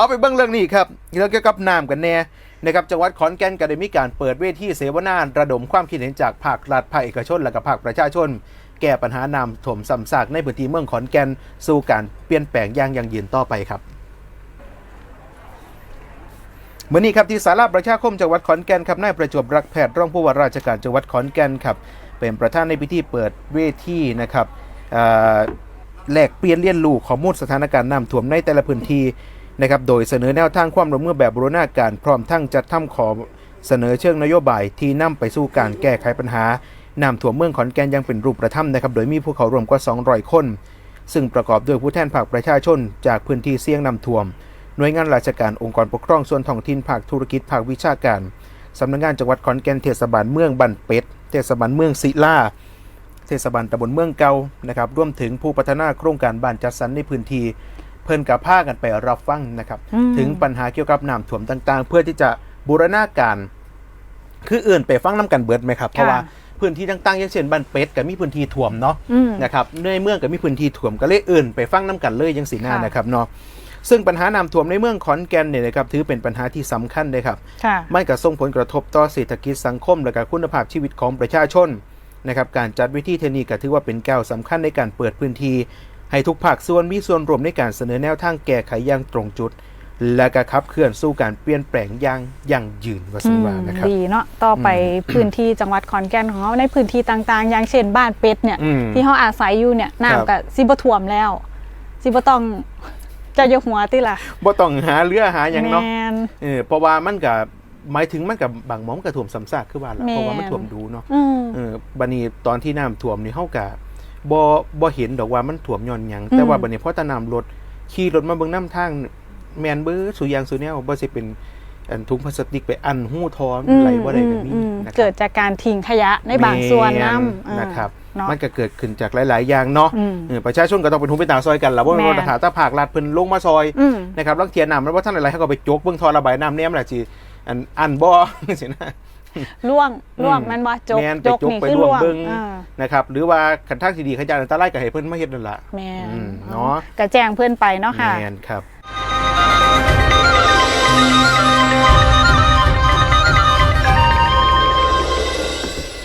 เอาไปเบื้องเรื่องนี้ครับเรื่องเกี่ยวกับน้ำกันแน่นะครับจังหวัดขอนแก่นก็ได้มีการเปิดเวทีเสวนาระดมความคิดเห็นจากภาครัฐภาคเอกชน และก็ภาคประชาชน แก้ปัญหาน้ำท่วมซ้ำซากในพื้นที่เมืองขอนแก่นสู่การเปลี่ยนแปลงอย่างยั่งยืนต่อไปครับเมื่อนี้ครับที่สาราประชาคมจังหวัดขอนแก่นครับนายประจวบรักแพทย์รองผู้ว่าราชการจังหวัดขอนแก่นครับเป็นประธานในพิธีเปิดเวทีนะครับเอ่อแลกเปลี่ยนเรียนรู้ข้อมูลสถานการณ์น้ำท่วมในแต่ละพื้นที่ นะครับโดยเสนอแนวทางความร่วมมือแบบบูรณาการพร้อมทั้งจัดทำขอเสนอเชิงนโยบายที่นำไปสู่การแก้ไขปัญหาน้ำท่วมเมืองขอนแก่นยังเป็นรูปธรรมนะครับโดยมีผู้เขารวมกว่า 200 คน ซึ่งประกอบด้วยผู้แทนภาคประชาชน จากพื้นที่เสี่ยงน้ำท่วม หน่วยงานราชการองค์กรปกครองส่วนท้องถิ่นภาคธุรกิจภาควิชาการสำนักงานจังหวัดขอนแก่นเทศบาลเมืองบันเป็ดเทศบาลเมืองศิลาเทศบาลตำบลเมืองเกานะครับรวมถึงผู้พัฒนาโครงการบ้านจัดสรรในพื้นที่ เพิ่นกับผ้ากันไปรับฟังนะครับอืมถึงปัญหาเกี่ยวกับน้ำท่วมต่างๆ เพื่อที่จะบูรณาการ คืออื่นไปฟังน้ำกันเบิดไหมครับเพราะว่าพื้นที่ต่างๆอย่างเช่นบ้านเป็ดก็มีพื้นที่ท่วมเนาะอืมนะครับในเมืองก็มีพื้นที่ถ่วมก็เลยเอื่นไปฟังน้ำกันเลยยังสีหน้าค่ะนะครับเนาะซึ่งปัญหาน้ำท่วมในเมืองขอนแก่นเนี่ยนะครับถือเป็นปัญหาที่สำคัญเลยครับค่ะมันก็ส่งผลกระทบต่อเศรษฐกิจสังคม และก็คุณภาพชีวิตของประชาชนนะครับการจัดวิธีเทคนิคก็ถือว่าเป็นก้าวสำคัญในการเปิดพื้นที่ ให้ทุกภาคส่วนมีส่วนร่วมในการเสนอแนวทางแก้ไขอย่างตรงจุด และก็ขับเคลื่อนสู่การเปลี่ยนแปลงอย่างยั่งยืนว่าสันว่านะครับดีเนาะต่อไปพื้นที่จังหวัดขอนแก่นของเขาในพื้นที่ต่างๆ อย่างเช่นบ้านเป็ดเนี่ยอืมที่เขาอาศัยอยู่เนี่ยครับน้ำกับซิบท่วมแล้วซิบต้องจะยกหัวติล่ะบ่ต้องหาเรือหาอย่างเนาะแมนเออเพราะว่ามันกับหมายถึงมันกับบางหมอมนกับถ่วมซ้ำซากคือว่าล่ะแม่นเพราะว่ามันถ่วมดูเนาะอืมเออบัดนี้ตอนที่น้ำท่วมนี่เฮากะ บ่บ่เห็นดอกว่ามันท่วมย้อนหยังแต่ว่าอืมบัดนี้พอตาน้ำลดขี่รถมาเบิ่งน้ำทางแม่นเบ้อสุอยางสุแนวบ่สิเป็นอันถุงพลาสติกไปอันหู้ทอมอืมไหลบ่ได้ก็มีอืมนะครับเกิดจากการทิ้งขยะในบางส่วนน้ำแม่อ่านะครับเนาะมันก็เกิดขึ้นจากหลาย ๆ อย่างเนาะอืมเออประชาชนก็ต้องเป็นหูเป็นตาซอยกันล่ะว่าแม่มันถาตาภาครัฐเพิ่นลงมาซอยอืมนะครับลังเทียน้ำมันว่าท่านอะไรเขาก็ไปจกเบิ่งท่อระบายน้ำเนี่ยมันล่ะสิอันอันบ่สินะ ล่วงล่วงอืมแมันบ่จกแม่นไปจกจกนี่ไปคือล่วงล่วงเบิ่งอ่านะครับ หรือว่าขันทางที่ดีขยานอันตรายก็ให้เพิ่นมาเฮ็ดนั่นล่ะแม่นอืมเนาะกระแจงเพื่อนไปเนาะค่ะแมนครับ